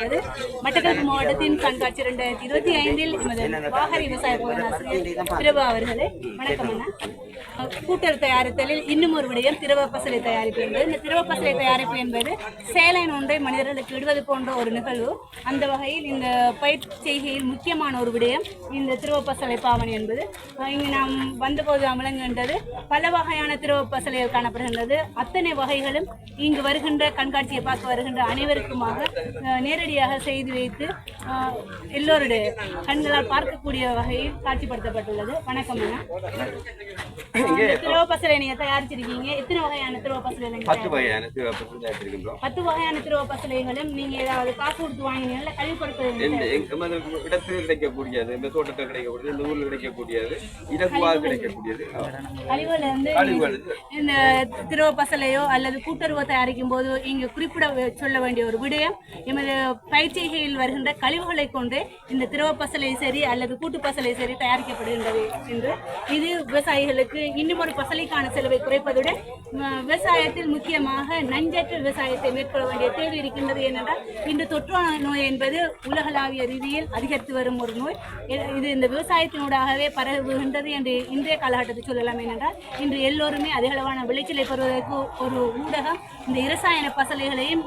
பயன்படுத்தப்படுகிறது மட்டக்களப்பு மாவட்டத்தின் கண்காட்சி ரெண்டாயிரத்தி இருபத்தி ஐந்தில் எமது வாகரி விவசாய ஆசிரியர் பிரபு அவர்களே. வணக்கம் அண்ணா. கூட்டல் தயாரித்தலில் இன்னும் ஒரு விடயம் திருவப்பசலை தயாரிப்பு என்பது. இந்த திரவ தயாரிப்பு என்பது சேலைன் ஒன்றை மனிதர்களுக்கு விடுவது போன்ற ஒரு நிகழ்வு. அந்த வகையில் இந்த பயிர் செய்கையில் முக்கியமான ஒரு விடயம் இந்த திருவப்பசலை பாவனை என்பது. இங்கு நாம் வந்தபோது அமலங்குகின்றது பல வகையான திருவப்பசலைகள் காணப்படுகின்றது. அத்தனை வகைகளும் இங்கு வருகின்ற கண்காட்சியை பார்க்க வருகின்ற அனைவருக்குமாக நேரடியாக செய்து வைத்து எல்லோருடைய கண்களால் பார்க்கக்கூடிய வகையில் காட்சிப்படுத்தப்பட்டுள்ளது. வணக்கம் திரவ பசலை நீங்க தயாரிச்சிருக்கீங்க. எத்தனை வகையான திரவ பசலை பத்து வகையான சிவப்பு தயாரித்திருக்கின்றோம் பத்து வகையான திரவ பசலைகளும் நீங்க ஏதாவது காசு கொடுத்து வாங்கினீங்களா கழிவுபடுத்துறது இந்த எமது இடத்தில் கிடைக்கக்கூடியது இந்த தோட்டத்தில் கிடைக்கக்கூடியது இந்த ஊரில் கிடைக்கக்கூடியது இலகுவாக கிடைக்கக்கூடியது. கழிவுல இருந்து கழிவுகள். இந்த திரவ பசலையோ அல்லது கூட்டுறவோ தயாரிக்கும் போது இங்கு குறிப்பிட சொல்ல வேண்டிய ஒரு விடயம் எமது பயிற்சிகையில் வருகின்ற கழிவுகளை கொண்டு இந்த திரவ பசலை சரி அல்லது கூட்டு பசலை சரி தயாரிக்கப்படுகின்றது என்று. இது விவசாயிகளுக்கு இன்னும் ஒரு பசலைக்கான செலவை குறைப்பதுடன் விவசாயத்தில் முக்கியமாக நஞ்சற்ற விவசாயத்தை மேற்கொள்ள வேண்டிய தேவை இருக்கின்றது ஏனென்றால் இன்று தொற்று நோய் என்பது உலகளாவிய ரீதியில் அதிகரித்து வரும் ஒரு நோய். இது இந்த விவசாயத்தினூடாகவே பரவுகின்றது என்று இன்றைய காலகட்டத்தில் சொல்லலாம் ஏனென்றால் இன்று எல்லோருமே அதிகளவான விளைச்சலை பெறுவதற்கு ஒரு ஊடகம் இந்த இரசாயன பசலைகளையும்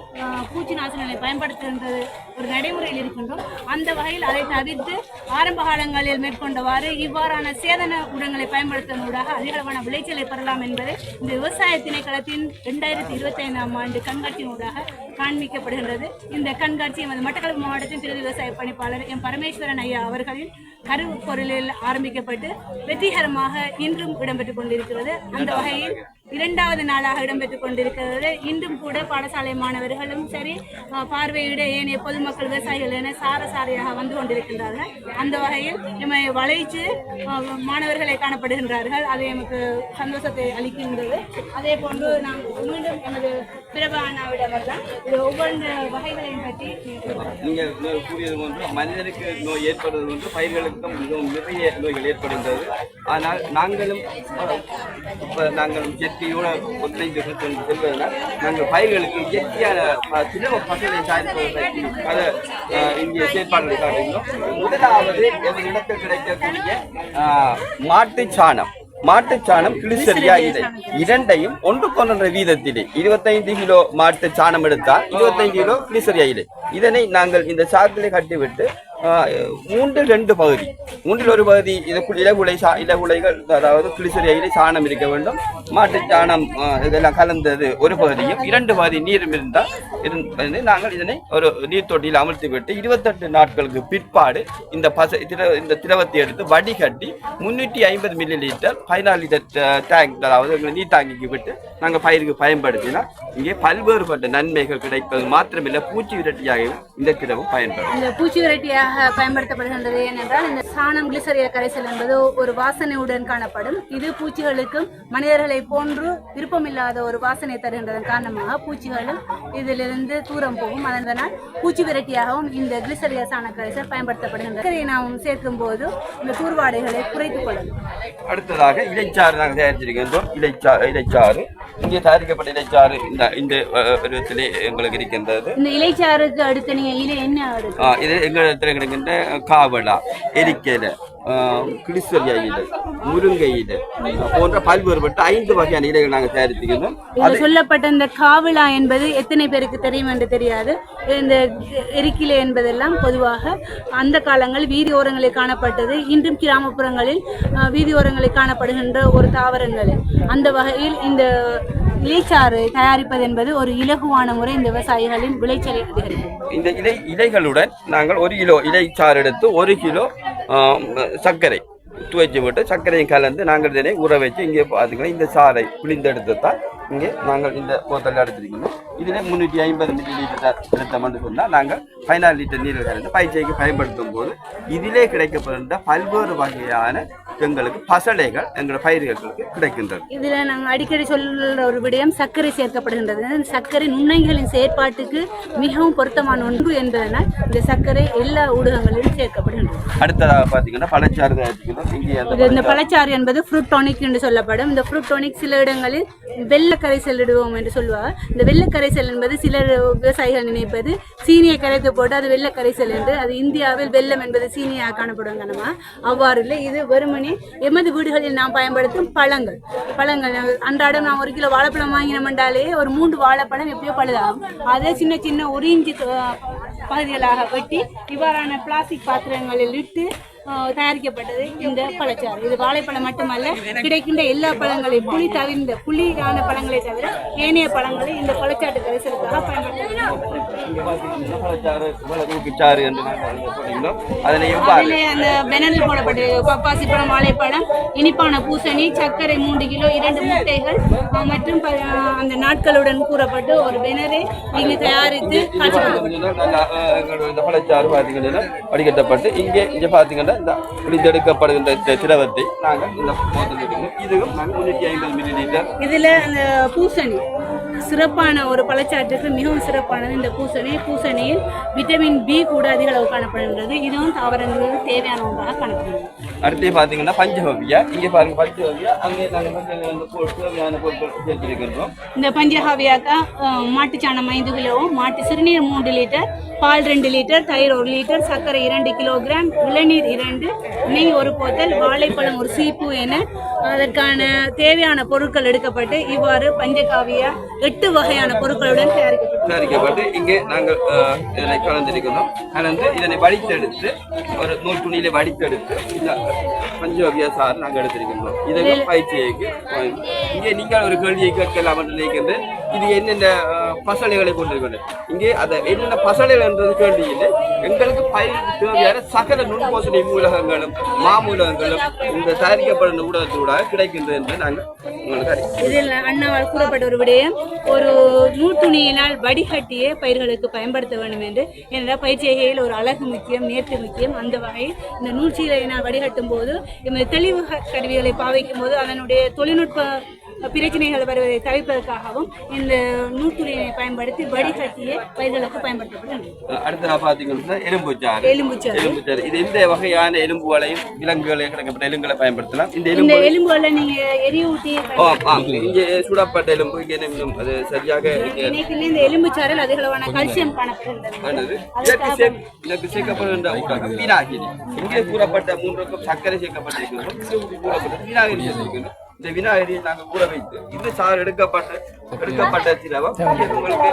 பூச்சி நாசினிகளை பயன்படுத்துகின்றது ஒரு நடைமுறையில் இருக்கின்றோம். அந்த வகையில் அதை தவிர்த்து ஆரம்ப காலங்களில் மேற்கொண்டவாறு இவ்வாறான சேதன உரங்களை பயன்படுத்துவதூடாக அதிகளவான விளைச்சலை பெறலாம் என்பது இந்த விவசாய திணைக்களத்தின் இரண்டாயிரத்தி இருபத்தி ஐந்தாம் ஆண்டு கண்காட்சியினூடாக காண்பிக்கப்படுகின்றது. இந்த கண்காட்சி எமது மட்டக்களப்பு மாவட்டத்தின் பிரதி விவசாய பணிப்பாளர் எம் பரமேஸ்வரன் ஐயா அவர்களின் கருப்பொருளில் ஆரம்பிக்கப்பட்டு வெற்றிகரமாக இன்றும் இடம்பெற்றுக் கொண்டிருக்கிறது. அந்த வகையில் இரண்டாவது நாளாக இடம்பெற்றுக் கொண்டிருக்கிறது. இன்றும் கூட பாடசாலை மாணவர்களும் சரி பார்வையிட ஏனைய பொதுமக்கள் விவசாயிகள் என சாரசாரியாக வந்து கொண்டிருக்கின்றார்கள். அந்த வகையில் எம்மை வளைச்சு மாணவர்களை காணப்படுகின்றார்கள். அது எமக்கு சந்தோஷத்தை அளிக்கின்றது. அதே போன்று நாம் மீண்டும் எமது நீங்கள் கூறியது போன்று மனிதனுக்கு நோய் ஏற்படுவது ஒன்று பயிர்களுக்கும் மிகவும் நிறைய நோய்கள் ஏற்படுகின்றது. ஆனால் நாங்களும் இப்போ நாங்கள் இயற்கையோட ஒத்துழைந்து சென்று செல்வதனால் நாங்கள் பயிர்களுக்கு இயற்கையான அஹ், பசங்களை பசலை பல இங்கே செயற்பாடுகளை காட்டுகிறோம் முதலாவது எங்கள் இடத்தில் கிடைக்கக்கூடிய அஹ், மாட்டுச் சாணம். மாட்டுச் சாணம் கிளிசரியா இலை இரண்டையும் ஒன்றுக்கொன்ற வீதத்திலே. இருபத்தைந்து கிலோ மாட்டு சாணம் எடுத்தால் இருபத்தைந்து கிலோ கிளிசரியா இலை இதனை நாங்கள் இந்த சாக்கிலே கட்டிவிட்டு மூன்றில் ரெண்டு பகுதி. மூன்றில் ஒரு பகுதி இதுக்குள் இலகுலை சா இலகுலைகள் அதாவது கிளிசரியா இலை சாணம் இருக்க வேண்டும். மாட்டு சாணம் இதெல்லாம் கலந்தது ஒரு பகுதியும் இரண்டு பகுதி நீரும் இருந்தால் இருந்து நாங்கள் இதனை ஒரு நீர் தொட்டியில் அமர்த்தி விட்டு இருபத்தெட்டு நாட்களுக்கு பிற்பாடு இந்த பச இந்த திரவத்தை எடுத்து வடிகட்டி முன்னூற்றி ஐம்பது மில்லி லிட்டர் பதினாலு லிட்டர் டேங்க் அதாவது எங்களை நீர் தாங்கிக்கு விட்டு நாங்கள் பயிருக்கு பயன்படுத்தினால் இங்கே பல்வேறுபட்ட நன்மைகள் கிடைப்பது மாத்திரமில்லை பூச்சி விரட்டியாகவும் இந்த திரவம் பயன்படும். பூச்சி விரட்டியாக பயன்படுத்தப்படுகின்றது ஏனென்றால் இந்த சாணம் கிளிசரிய கரைசல் என்பது ஒரு வாசனையுடன் காணப்படும். இது பூச்சிகளுக்கும் மனிதர்களை போன்று விருப்பமில்லாத ஒரு வாசனை தருகின்றதன் காரணமாக பூச்சிகளும் இதிலிருந்து தூரம் போகும். அதனால் பூச்சி விரட்டியாகவும் இந்த கிளிசரிய சாண கரைசல் பயன்படுத்தப்படுகின்றது. இதை நாம் சேர்க்கும் போது இந்த தூர்வாடைகளை குறைத்துக் கொள்ளலாம். அடுத்ததாக இலைச்சாறு நாங்கள் தயாரிச்சிருக்கின்றோம். இலைச்சா இலைச்சாறு. இங்கே தயாரிக்கப்பட்ட இலைச்சாறு இந்த இந்த அஹ், விதத்திலே எங்களுக்கு இருக்கின்றது. இந்த இலைச்சாறுக்கு அடுத்து நீங்க இலை என்ன இது எங்களிடத்தில் கிடைக்கின்ற காவலா எரிக்கலை கிளிசரியா இலை முருங்கை இலை போன்ற பல்வேறுபட்ட ஐந்து வகையான இலைகள் நாங்கள் தயாரித்துக்கிறோம். இதுல சொல்லப்பட்ட இந்த காவிலா என்பது எத்தனை பேருக்கு தெரியும் என்று தெரியாது. இந்த எரிக்கிலை என்பதெல்லாம் பொதுவாக அந்த காலங்கள் வீதி ஓரங்களில் காணப்பட்டது. இன்றும் கிராமப்புறங்களில் அஹ், வீதி ஓரங்களில் காணப்படுகின்ற ஒரு தாவரங்கள். அந்த வகையில் இந்த இலைச்சாறு தயாரிப்பது என்பது ஒரு இலகுவான முறை இந்த விவசாயிகளின் விளைச்சலை அதிகரிக்கும். இந்த இலை இலைகளுடன் நாங்கள் ஒரு கிலோ இலைச்சாறு எடுத்து ஒரு கிலோ சர்க்கரை. துவைச்சு விட்டு சர்க்கரையும் கலந்து நாங்கள் இதனை உற வச்சு இங்கே பார்த்தீங்கன்னா இந்த சாறை பிழிந்தெடுத்து தான் இங்கே நாங்கள் இந்த போத்தல் எடுத்துருக்கணும். இதில் முந்நூற்றி ஐம்பது மில்லி லிட்டர் எடுத்தோம்னு சொன்னால் நாங்கள் பதினாறு லிட்டர் நீர் கலந்து பயிற்சிக்கு பயன்படுத்தும் போது இதிலே கிடைக்கப்படுகின்ற பல்வேறு வகையான எங்களுக்கு பசலைகள் எங்களோட பயிர்களுக்கு கிடைக்கின்றது. இதுல நாங்க அடிக்கடி சொல்ற ஒரு விடயம் சர்க்கரை சேர்க்கப்படுகின்றது. இந்த சர்க்கரை நுண்ணைகளின் செயற்பாட்டுக்கு மிகவும் பொருத்தமான ஒன்று என்பதனால் இந்த சர்க்கரை எல்லா ஊடகங்களிலும் சேர்க்கப்படுகின்றது. அடுத்ததாக பார்த்தீங்கன்னா பழச்சாறு இங்கே இந்த பழச்சாறு. என்பது ஃப்ரூட் டானிக் என்று சொல்லப்படும். இந்த ஃப்ரூட் டானிக் சில இடங்களில் வெள்ளை கரைசல் இடுவோம் என்று சொல்லுவார் இந்த வெள்ளை கரைசல் என்பது சிலர் விவசாயிகள் நினைப்பது சீனியை கரைத்து போட்டு அது வெள்ளை கரைசல் என்று. அது இந்தியாவில் வெள்ளம் என்பது சீனியாக காணப்படும் கனமா அவ்வாறு இல்லை இது வெறுமனே எமது வீடுகளில் நாம் பயன்படுத்தும் பழங்கள். பழங்கள் அன்றாடம் நான் ஒரு கிலோ வாழைப்பழம் வாங்கினோம்ன்றாலே ஒரு மூன்று வாழைப்பழம் எப்படியோ பழுதாகும். அதை சின்ன சின்ன உறிஞ்சி பகுதிகளாக வெட்டி இவ்வாறான பிளாஸ்டிக் பாத்திரங்களில் இட்டு தயாரிக்கப்பட்டது இந்த பழச்சாறு. இது வாழைப்பழம் மட்டுமல்ல கிடைக்கின்ற எல்லா பழங்களையும் புளி தவிர்ந்த புளியான பழங்களை தவிர ஏனைய பழங்களை இந்த பழச்சாட்டு கரைசலுக்காக பயன்படுத்த இங்கே பார்த்தீங்கன்னா பழச்சாறு மிளகு சாறு என்று நாங்கள் இங்கே போட்டிருந்தோம் அதில் எவ்வாறு அதிலே அந்த பெனரில் போடப்பட்டு பப்பாசி பழம் வாழைப்பழம் இனிப்பான பூசணி சர்க்கரை மூன்று கிலோ இரண்டு முட்டைகள் மற்றும் அந்த நாட்களுடன் கூறப்பட்டு ஒரு பெனரை இங்கு தயாரித்து இந்த பழச்சாறு பார்த்தீங்கன்னா வடிகட்டப்பட்டு இங்கே இங்கே பார்த்தீங்கன்னா இந்த பிடித்தெடுக்கப்படுகின்ற இந்த திரவத்தை நாங்கள் இந்த இதுவும் நாங்கள் முன்னூற்றி ஐம்பது மில்லி லிட்டர் இதுல அந்த பூசணி. சிறப்பான ஒரு பழச்சாற்றுக்கு மிகவும் சிறப்பானது இந்த பூசணி. பூசணியில் விட்டமின் பி கூட அதிக அளவு காணப்படுகின்றது. இதுவும் தாவரங்களுக்கு தேவையான ஒன்றாக காணப்படுகிறது. அடுத்து பார்த்தீங்கன்னா பஞ்சகவ்யா இங்கே பாருங்க பஞ்சகவ்யா அங்கே நாங்கள் இந்த பஞ்சகாவியாக்கா மாட்டுச்சாணம் ஐந்து கிலோவும் மாட்டு சிறுநீர் மூன்று லிட்டர் பால் ரெண்டு லிட்டர் தயிர் ஒரு லிட்டர் சர்க்கரை இரண்டு கிலோகிராம் இளநீர் இரண்டு நெய் ஒரு போத்தல் வாழைப்பழம் ஒரு சீப்பு என அதற்கான தேவையான பொருட்கள் எடுக்கப்பட்டு இவ்வாறு பஞ்சகாவியா எட்டு வகையான பொருட்களுடன் தயாரிக்கப்பட்டு இங்கே நாங்கள் இதனை கலந்திருக்கிறோம். கலந்து இதனை வடித்தெடுத்து ஒரு நூல் துணியில வடித்தெடுத்து இந்த பஞ்சகவ்யா சார் நாங்கள் எடுத்திருக்கின்றோம். இதெல்லாம் பயிற்சிக்கு இங்கே நீங்கள் ஒரு கேள்வியை கேட்கலாம் என்று நினைக்கின்றேன். இது என்னென்ன பசலைகளை கொண்டிருக்கிறது? இங்கே அதை என்னென்ன பசலைகள் என்றது கேள்வி இல்லை. எங்களுக்கு பயிர் தேவையான சகல நுண்போசனை மூலகங்களும் மாமூலகங்களும் இந்த தயாரிக்கப்படும் ஊடகத்தூடாக கிடைக்கின்றது என்று நாங்கள் உங்களுக்கு இதில் அண்ணாவால் கூறப்பட்ட ஒரு விடயம் ஒரு நூற்றுணியினால் வடிகட்டியே பயிர்களுக்கு பயன்படுத்த வேண்டும் என்று. ஏனென்றால் பயிற்சிகையில் ஒரு அழகு முக்கியம் நேற்று முக்கியம். அந்த வகையில் இந்த நூற்சீலையினால் வடிகட்டும் போது இந்த தெளிவு கருவிகளை பாவிக்கும் போது அதனுடைய தொழில்நுட்ப பிரச்சனைகள் வருவதை தவிர்ப்பதற்காகவும் இந்த நூற்றுணியை பயன்படுத்தி வடிகட்டியே பயிர்களுக்கு பயன்படுத்தப்படுகிறது அடுத்ததாக பார்த்தீங்கன்னா எலும்புச்சாறு. எலும்புச்சாறு. எலும்புச்சாறு. இது எந்த வகையான எலும்புகளையும் விலங்குகளையும் கிடைக்கப்பட்ட எலும்புகளை பயன்படுத்தலாம். இந்த இந்த எலும்பு எலும்புகளை நீங்க எரியூட்டி இங்கே சுடப்பட்ட எலும்பு இங்கே அது சரியாக இந்த எலும்புச்சாறில் அதிக அளவான கல்சியம் காணப்படுகின்றது. ஆனது இதற்கு சே- இதற்கு சேர்க்கப்படுகின்ற ஊடகம் வினாகிரி இங்கே கூறப்பட்ட மூன்றுக்கும் சர்க்கரை சேர்க்கப்பட்டிருக்கிறோம் இது இந்த வினாகிரியை நாங்கள் ஊற வைத்து இந்த சாறு எடுக்கப்பட்ட எடுக்கப்பட்ட இங்கே உங்களுக்கு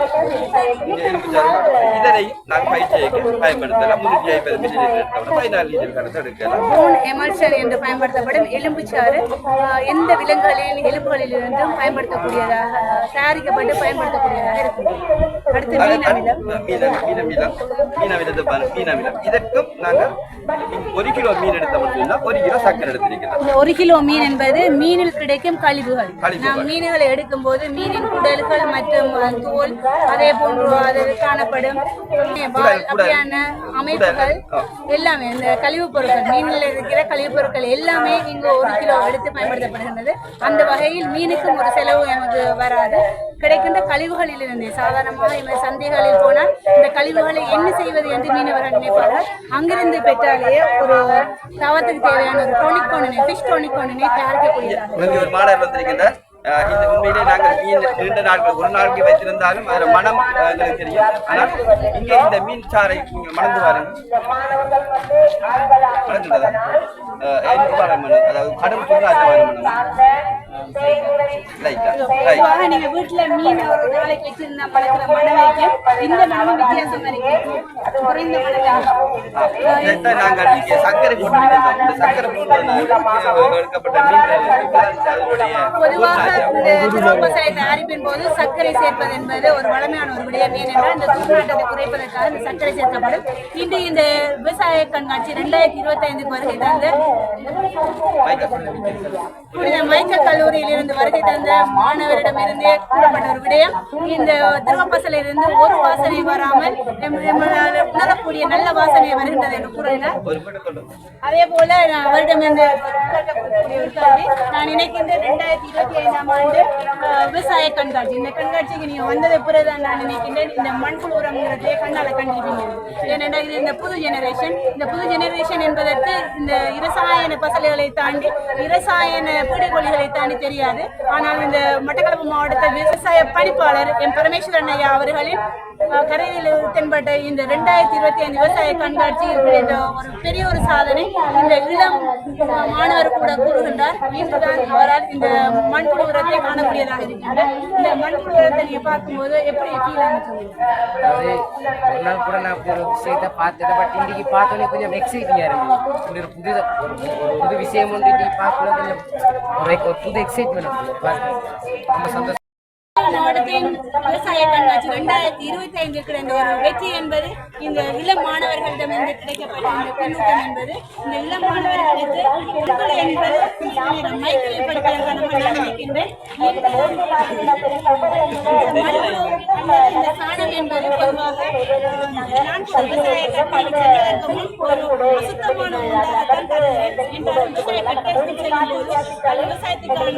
இதனை நாங்கள் பயிற்சிக்கு பயன்படுத்தலாம். முன்னூற்றி ஐம்பது பதினாலு லிட்டர் கணக்கு எடுக்கலாம். எமல்ஷன் என்று பயன்படுத்தப்படும் எலும்புச்சாறு எந்த விலங்குகளின் எலும்புகளில் இருந்தும் பயன்படுத்தக்கூடியதாக தயாரிக்கப்பட்டு பயன்படுத்தக்கூடியதாக இருக்கும். அடுத்து மீன் அமிலம். மீனம் மீனமிலம் மீனமிலத்தை பாருங்க மீனமிலம் இதற்கும் நாங்கள் ஒரு கிலோ மீன் எடுத்த மட்டும்தான் ஒரு கிலோ சர்க்கரை எடுத்திருக்கிறோம். இந்த ஒரு கிலோ மீன் என்பது மீனில் கிடைக்கும் கழிவுகள். நாம் மீன்களை எடுக்கும் போது மீனின் குடல்கள் மற்றும் தோல் அதே போன்று அதில் காணப்படும். அப்படியான அமைப்புகள் எல்லாமே இந்த கழிவுப் பொருட்கள் மீனில் இருக்கிற கழிவுப் பொருட்கள் எல்லாமே இங்கு ஒரு கிலோ எடுத்து பயன்படுத்தப்படுகின்றது. அந்த வகையில் மீனுக்கும் ஒரு செலவு நமக்கு வராது. கிடைக்கின்ற கழிவுகளில் இருந்து. சாதாரணமாக இந்த சந்தைகளில் போனால் இந்த கழிவுகளை என்ன செய்வது என்று மீனவர்கள் நினைப்பார்கள். அங்கிருந்து பெற்றாலே ஒரு தவத்துக்கு தேவையான ஒரு டோனிக் ஒன்றினை ஃபிஷ் டோனிக் ஒன்றினை தயாரிக்கக்கூடியதாக. இந்த உண்மையிலே நாங்கள் மீன் நீண்ட நாட்கள் ஒரு நாளைக்கு வைத்திருந்தாலும் அதில் மனம் எங்களுக்கு தெரியும். ஆனால் இங்கே இந்த மீன் சாறை மணந்து மணம்? அதாவது கடும் சுண்ணாத்தமான மனம் நீங்க வீட்டுல மீன் ஒரு நாளைக்கு வச்சிருந்தா பழக்கிற மணவைக்கும் இந்த வித்தியாசம் இருக்கு. குறைந்த நாங்கள் இங்கே சர்க்கரை எடுக்கப்பட்ட அதனுடைய இந்த தயாரிப்பின் போது சர்க்கரை சேர்ப்பது என்பது ஒரு வளமையான ஒரு விடயம். ஏனென்றால் இந்த துர்நாட்டத்தை குறைப்பதற்காக இந்த சர்க்கரை சேர்க்கப்படும். இன்று இந்த விவசாய கண்காட்சி ரெண்டாயிரத்தி இருபத்தி ஐந்துக்கு வருகை தந்து புனித மைக்க கல்லூரியில் இருந்து வருகை தந்த தந்த மாணவரிடமிருந்தே கூறப்பட்ட ஒரு விடயம். இந்த திருவப்பசலிலிருந்து ஒரு வாசனை வராமல் உணரக்கூடிய நல்ல வாசனை வருகின்றது என்று கூறினார் அதே போல வருடம் அவரிடமிருந்து நான் நினைக்கின்றேன் ரெண்டாயிரத்தி இருபத்தி ஐந்து நம்ம விவசாய கண்காட்சி. இந்த கண்காட்சிக்கு நீங்க வந்தது பிறகுதான் நான் நினைக்கின்றேன். இந்த மண்புழு உரங்கிறதே கண்ணால கண்டிப்பீங்க ஏனென்றால் இது இந்த புது ஜெனரேஷன் இந்த புது ஜெனரேஷன் என்பதற்கு இந்த இரசாயன பசலைகளை தாண்டி இரசாயன பீடுகொலிகளை தாண்டி தெரியாது. ஆனால் இந்த மட்டக்களப்பு மாவட்டத்தில் விவசாய பணிப்பாளர் எம். பரமேஸ்வரன் ஐயா அவர்களின் கரையில் தென்பட்ட இந்த ரெண்டாயிரத்தி இருபத்தி ஐந்து விவசாய கண்காட்சி கிடைத்த ஒரு பெரிய ஒரு சாதனை. இந்த இளம் மாணவர் கூட கூறுகின்றார். இன்றுதான் அவரால் இந்த மண்புழு உரத்தை காணக்கூடியதாக இருக்கின்றது. இந்த மண்புழு உரத்தை நீங்க பார்க்கும்போது எப்படி ஃபீல் ஆகுது கூட நான் ஒரு விஷயத்தை பார்த்தேன் பட் இன்னைக்கு பார்த்தோன்னே கொஞ்சம் எக்ஸைட்டிங்காக இருந்தது ஒரு புது ஒரு புது விஷயம் ஒன்று பார்க்கணும். கொஞ்சம் ஒரு புது எக்ஸைட்மெண்ட் ரொம்ப சந்தோஷம் மாவட்டத்தின் விவசாய கண்காட்சி ரெண்டாயிரத்தி இருபத்தி ஐந்து கிடைந்த ஒரு வெற்றி என்பது இந்த இளம் மாணவர்களிடமிருந்து கிடைக்கப்பட்ட இந்த பின்னூட்டம் என்பது. இந்த இளம் மாணவர்களுக்கு உட்கொலை என்பது மைக்கில் படிப்பதற்கான நான் நினைக்கின்றேன். இந்த சாணம் என்பது பொதுவாக நான் விவசாய முன் ஒரு அசுத்தமான என்றாலும் விவசாய செல்லும் போது விவசாயத்துக்கான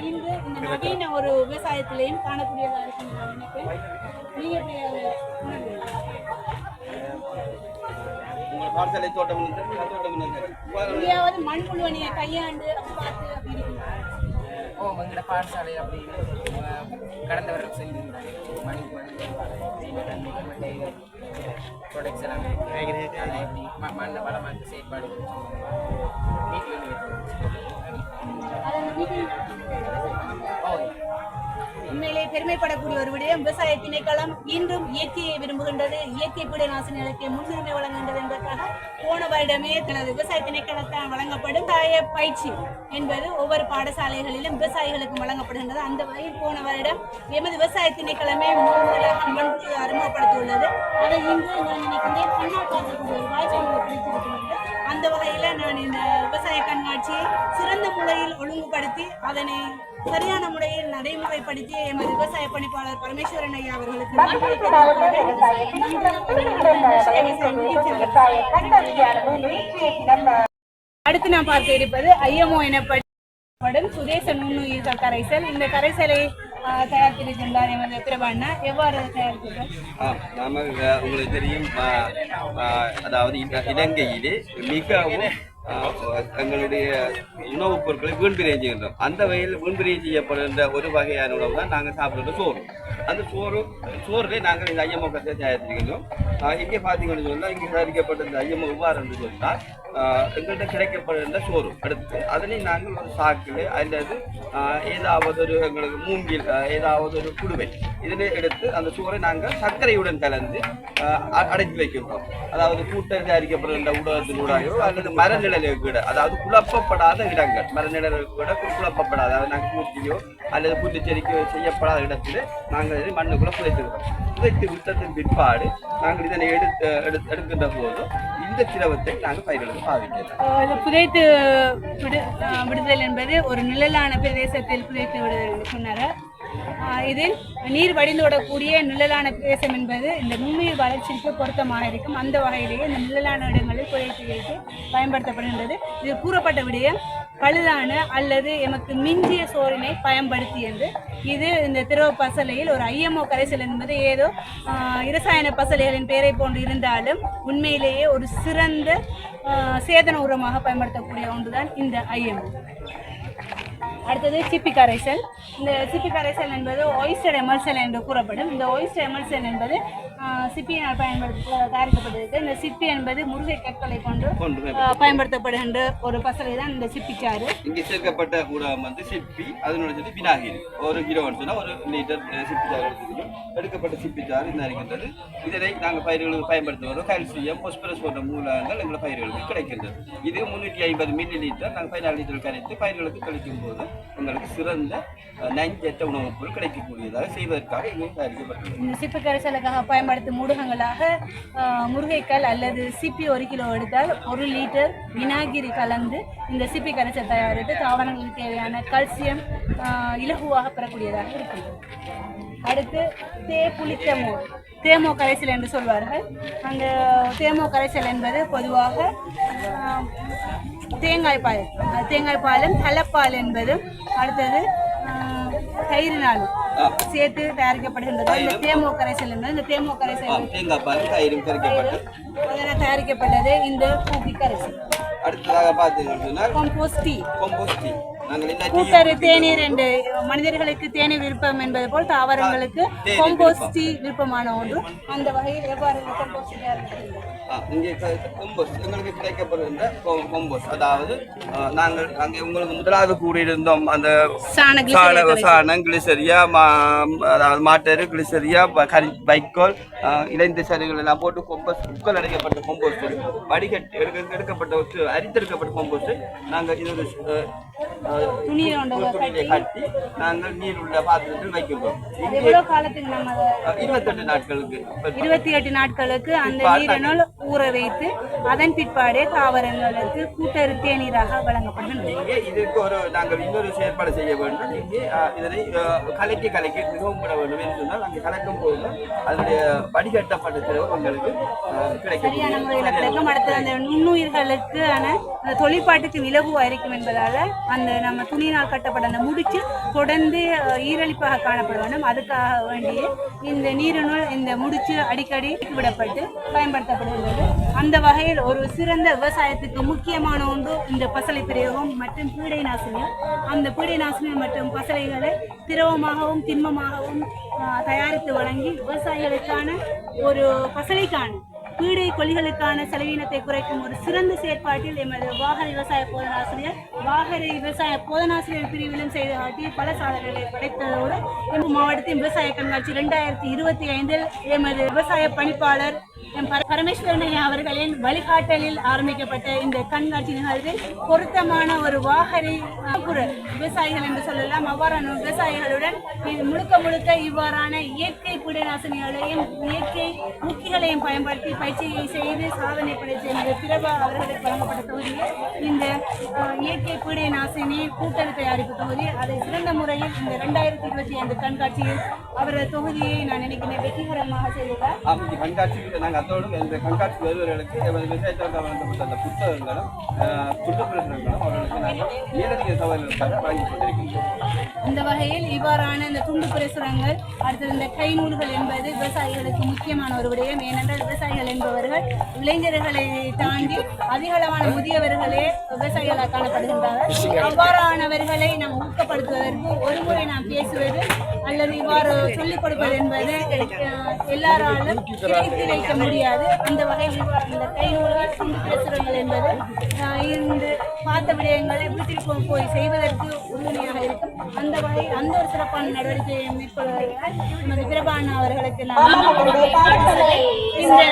இன்று இந்த நவீன ஒரு விவசாயத்திலையும் காணக்கூடியதாக இருக்கும். பாடசாலை தோட்டம் தோட்டம் மண்புழுவனியை கையாண்டு பார்த்து? ஓ எங்களோட பாடசாலை அப்படி கடந்த வருடம் செஞ்சிருந்தாங்க மணி ப்ரொடக்ட்ஸ் எல்லாம் எப்படி மண்ணை வளமாக்க செயற்பாடு வீட்டில் பெருமைப்படக்கூடிய ஒரு விடயம் விவசாய திணைக்களம் இன்றும் இயற்கையை விரும்புகின்றது. இயற்கை பீட நிலத்தை முன்னுரிமை வழங்குகின்றது என்பதற்காக போன வருடமே தனது விவசாய திணைக்களத்தால் வழங்கப்படும் விவசாய பயிற்சி என்பது ஒவ்வொரு பாடசாலைகளிலும் விவசாயிகளுக்கு வழங்கப்படுகின்றது. அந்த வகையில் போன வருடம் எமது விவசாய திணைக்களமே முதல் முதலாக மண்புழு அறிமுகப்படுத்தியுள்ளது. அதை இன்று நான் நினைக்கின்றேன் பன்னாட்டு ஒரு வாய்ப்பு கிடைத்திருக்கின்றது அந்த வகையில் நான் இந்த விவசாய கண்காட்சியை சிறந்த முறையில் ஒழுங்குபடுத்தி அதனை சரியான முறையில் நடைமுறைப்படுத்திய எமது விவசாய பணிப்பாளர் பரமேஸ்வரன் ஐயா அவர்களுக்கு நன்றியை தெரிவித்துக் அடுத்து நான் பார்க்க இருப்பது ஐஎம்ஓ எனப்படும் சுதேச நுண்ணுயிர்கள் கரைசல். இந்த கரைசலை ஆஹ், தயாரித்திருக்கின்றார் எமது பிரபாண்ணா எவ்வாறு அதை தயாரிக்கிறார் ஆ, நாம அஹ், உங்களுக்கு தெரியும் அதாவது இல- இலங்கையிலே மிகவும் தங்களுடைய உணவுப் பொருட்களை வீண்பிரியம் செய்கின்றோம். அந்த வகையில் வீண்பிரியம் செய்யப்படுகின்ற ஒரு வகையான உணவு தான் நாங்கள் சாப்பிடுற சோறு. அந்த சோறு சோறுலேயே நாங்கள் இந்த ஐயம்ம கத்தை தயாரித்திருக்கின்றோம். இங்கே பார்த்தீங்கன்னு சொன்னால் இங்கே தயாரிக்கப்பட்ட இந்த ஐயம்ம எவ்வாறு என்று சொன்னால் எங்கள்கிட்ட கிடைக்கப்படுகின்ற சோறு அடுத்து அதனை நாங்கள் ஒரு சாக்கில் அல்லது ஏதாவது ஒரு எங்களுக்கு மூங்கில் ஏதாவது ஒரு குடுவை இதனை எடுத்து அந்த சோறை நாங்கள் சர்க்கரையுடன் கலந்து அடைத்து வைக்கின்றோம். அதாவது கூட்ட தயாரிக்கப்படுகின்ற ஊடகத்தினூடாகவோ அல்லது மரநிழலுக்கு கூட அதாவது குழப்பப்படாத இடங்கள் மரநிழலுக்கு கூட குழப்பப்படாத அதாவது நாங்கள் பூச்சியோ அல்லது புதுச்செடிக்கோ செய்யப்படாத இடத்தில் நாங்கள் இதை மண்ணுக்குள்ளே புதைத்திருக்கிறோம். புதைத்து விட்டத்தின் பிற்பாடு நாங்கள் இதனை எடுத்து எடுக்கின்ற போது இந்த திரவத்தை நாங்கள் பயிர்களுக்கு பாவிக்கிறோம் புதைத்து விடு விடுதல் என்பது ஒரு நிழலான பிரதேசத்தில் புதைத்து விடுதல் என்று சொன்னார் இதில் நீர் வடிந்தோடக்கூடிய நிழலான பிரதேசம் என்பது இந்த நுண்ணுயிர் வளர்ச்சிக்கு பொருத்தமாக இருக்கும். அந்த வகையிலேயே இந்த நிழலான இடங்களில் புதைத்து பயன்படுத்தப்படுகின்றது. இது கூறப்பட்ட விடயம் பழுதான அல்லது எமக்கு மிஞ்சிய சோறினை பயன்படுத்தி என்று இது இந்த திரவ பசலையில் ஒரு ஐஎம்ஓ கரைசல் என்பது ஏதோ இரசாயன பசலைகளின் பெயரை போன்று இருந்தாலும் உண்மையிலேயே ஒரு சிறந்த சேதன உரமாக பயன்படுத்தக்கூடிய ஒன்றுதான் இந்த ஐஎம்ஓ. அடுத்தது சிப்பி கரைசல். இந்த சிப்பி கரைசல் என்பது ஒயிஸ்டர் எமல்சல் என்று கூறப்படும். இந்த ஒயிஸ்டர் எமல்சல் என்பது சிப்பியினால் பயன்படுத்த தயாரிக்கப்பட்டது இந்த சிப்பி என்பது முருகை கற்களை கொண்டு பயன்படுத்தப்படுகின்ற ஒரு பசலை தான் இந்த சிப்பிச்சாறு. இங்கே சேர்க்கப்பட்ட ஊடகம் வந்து சிப்பி அதனோட சேர்த்து வினாகிரி ஒரு கிலோன்னு சொன்னால் ஒரு லிட்டர் சிப்பி சாறு எடுத்துக்கணும். எடுக்கப்பட்ட சிப்பி சாறு இந்த இருக்கின்றது இதனை நாங்கள் பயிர்களுக்கு பயன்படுத்துவோம் கால்சியம் பொஸ்பரஸ் போன்ற மூலகங்கள் எங்கள் பயிர்களுக்கு கிடைக்கின்றது. இது முன்னூற்றி ஐம்பது மில்லி லிட்டர் நாங்கள் பதினாலு லிட்டர் கரைத்து பயிர்களுக்கு கழிக்கும் போது உங்களுக்கு சிறந்த நஞ்சற்ற உணவுப் பொருள் கிடைக்கக்கூடியதாக செய்வதற்காக இங்கே இந்த சிப்பு கரைசலுக்காக பயன்படுத்தும் ஊடகங்களாக முருகைக்கல் அல்லது சிப்பி ஒரு கிலோ எடுத்தால் ஒரு லிட்டர் வினாகிரி கலந்து இந்த சிப்பி கரைசல் தயாரித்து தாவரங்களுக்கு தேவையான கால்சியம் இலகுவாக பெறக்கூடியதாக இருக்கிறது அடுத்து தே புளித்த மோர் தேமோ கரைசல் என்று சொல்வார்கள். அந்த தேமோ கரைசல் என்பது பொதுவாக தேங்காய் பால் தேங்காய் பாலும் கலப்பால் என்பதும் அடுத்தது ஆஹ், தயிரினாலும் சேர்த்து தயாரிக்கப்படுகின்றது. இந்த தேமோ கரைசல் என்பது இந்த தேமோ கரைசல் தேங்காய் பால் தயிரும் கரைக்கப்பட்டு முதல்ல தயாரிக்கப்பட்டது இந்த பூக்கி கரைசல் அடுத்ததாக பார்த்தீங்கன்னு சொன்னால் காம்போஸ்ட் கூட்டறு தேநீர் என்று மனிதர்களுக்கு தேநீர் விருப்பம் என்பது போல் தாவரங்களுக்கு காம்போஸ்ட் விருப்பமான ஒன்று. அந்த வகையில் எவ்வாறு இங்கே கொம்போஸ் எங்களுக்கு கிடைக்கப்படுகின்ற கொம்போஸ் அதாவது நாங்கள் அங்கே உங்களுக்கு முதலாவது கூடியிருந்தோம் அந்த சாண சாணம் கிளிசரியா மா அதாவது மாட்டரு கிளிசரியா கரி வைக்கோல் ஆ, இளைந்த சரிகள் எல்லாம் போட்டு கொம்போஸ் உட்கள் அடைக்கப்பட்ட கொம்போஸ்ட் வடிகட்டி எடுக்க எடுக்கப்பட்ட ஒரு அரித்தெடுக்கப்பட்ட கொம்போஸ்ட் நாங்கள் இது துணியிலே கட்டி. நாங்கள் நீர் உள்ள பாத்திரத்தில் இங்கே எவ்வளவு காலத்துக்கு நம்ம இருபத்தெட்டு நாட்களுக்கு. இருபத்தி எட்டு நாட்களுக்கு அந்த நீரினுள் ஊற வைத்து அதன் பிற்பாடே தாவரங்களுக்கு கூட்டறு தேநீராக வழங்கப்படுகின்றது இங்கே இதற்கு ஒரு நாங்கள் இன்னொரு செயற்பாடு செய்ய வேண்டும். இங்கே இதனை கலக்கி கலக்கி மிகவும் விட வேண்டும் என்று சொன்னால் அங்கே கலக்கும் போது அதனுடைய வடிகட்டப்பட்ட திரவு உங்களுக்கு அஹ், சரியான முறையில் கிடைக்கும் கிடைக்கும் அடுத்து அந்த நுண்ணுயிர்களுக்கான தொழிற்பாட்டுக்கு இலகுவாக இருக்கும் என்பதால அந்த நம்ம துணியினால் கட்டப்பட்ட அந்த முடிச்சு தொடர்ந்து ஈரழிப்பாக காணப்படுவோம் காணப்பட வேண்டும் அதுக்காக வேண்டிய இந்த நீரினுள் இந்த முடிச்சு அடிக்கடி விடப்பட்டு பயன்படுத்தப்படுகிறது. அந்த வகையில் ஒரு சிறந்த விவசாயத்துக்கு முக்கியமான ஒன்று இந்த பசலை பிரயோகம் மற்றும் பீடை நாசினி அந்த பீடை நாசினி மற்றும் பசலைகளை திரவமாகவும் திண்மமாகவும் தயாரித்து வழங்கி விவசாயிகளுக்கான ஒரு பசலைக்கான பீடை கொல்லிகளுக்கான செலவினத்தை குறைக்கும் ஒரு சிறந்த செயற்பாட்டில் எமது வாகன விவசாய போதனாசிரியர் வாகன விவசாய போதனாசிரியர் பிரிவிலும் செய்து காட்டி பல சாதனைகளை படைத்ததோடு எம் மாவட்டத்தின் விவசாய கண்காட்சி ரெண்டாயிரத்தி இருபத்தி ஐந்தில் எமது விவசாய பணிப்பாளர் எம் பரமேஸ்வரன் ஐயா அவர்களின் வழிகாட்டலில் ஆரம்பிக்கப்பட்ட இந்த கண்காட்சி நிகழ்வில் பொருத்தமான ஒரு வாகரி விவசாயிகள் என்று சொல்லலாம். அவ்வாறான விவசாயிகளுடன் இது முழுக்க முழுக்க இவ்வாறான இயற்கை புடநாசினிகளையும் இயற்கை முக்கிகளையும் பயன்படுத்தி பயிற்சியை செய்து சாதனை படைத்த இந்த பிரபா அவர்களுக்கு வழங்கப்பட்ட தொகுதியில் இந்த இயற்கை பீடை நாசினி கூட்டல் தயாரிப்பு தொகுதி அதை சிறந்த முறையில் இந்த ரெண்டாயிரத்தி இருபத்தி ஐந்து கண்காட்சியில் அவரது தொகுதியை நான் நினைக்கிறேன் வெற்றிகரமாக செய்துள்ளார். நாங்கள் அத்தோடும் இந்த கண்காட்சி வருவர்களுக்கு எமது விவசாயத்தால் வழங்கப்பட்ட அந்த புத்தகங்களும் புத்தகங்களும் அவர்களுக்கு நாங்கள் மேலதிக சவால்களுக்காக வழங்கி கொண்டிருக்கின்றோம். இந்த வகையில் இவ்வாறான இந்த துண்டு பிரசுரங்கள் அடுத்தது இந்த கைநூல்கள் என்பது விவசாயிகளுக்கு முக்கியமான ஒரு விடயம். ஏனென்றால் விவசாயிகள் என்பவர்கள் இளைஞர்களை தாண்டி அதிகளவான முதியவர்களே விவசாயிகளாக காணப்படுகின்றார்கள். அவ்வாறானவர்களை நாம் ஊக்கப்படுத்துவதற்கு ஒரு முறை நாம் பேசுவது அல்லது இவ்வாறு சொல்லிக் கொடுப்பது என்பது எல்லாராலும் கிடைத்து வைக்க முடியாது. அந்த வகையில் இந்த கைநூல்கள் சிந்து பிரசுரங்கள் என்பது இருந்து பார்த்த விடயங்களை வீட்டிற்கு போய் செய்வதற்கு உறுதுணையாக இருக்கும். அந்த வகை அந்த ஒரு சிறப்பான நடவடிக்கையை மேற்கொள்வதால் நமது பிரபான அவர்களுக்கு நான் இந்த